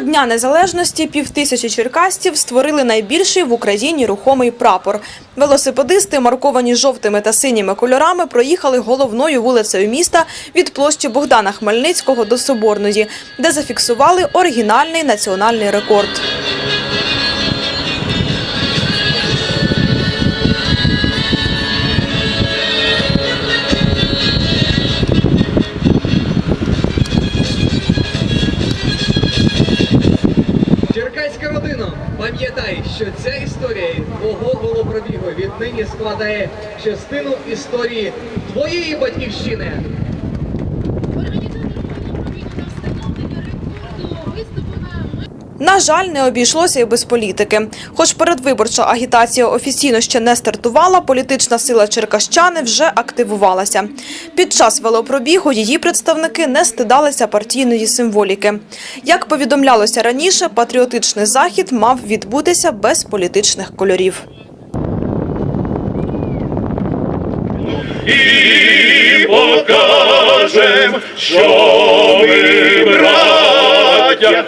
Дня Незалежності півтисячі черкасців створили найбільший в Україні рухомий прапор. Велосипедисти, марковані жовтими та синіми кольорами, проїхали головною вулицею міста від площі Богдана Хмельницького до Соборної, де зафіксували оригінальний національний рекорд. Родина, пам'ятай, що ця історія твого голопробігу віднині складає частину історії твоєї батьківщини. На жаль, не обійшлося і без політики. Хоч передвиборча агітація офіційно ще не стартувала, політична сила черкащани вже активувалася. Під час велопробігу її представники не стидалися партійної символіки. Як повідомлялося раніше, патріотичний захід мав відбутися без політичних кольорів. і покажем, що ми браття,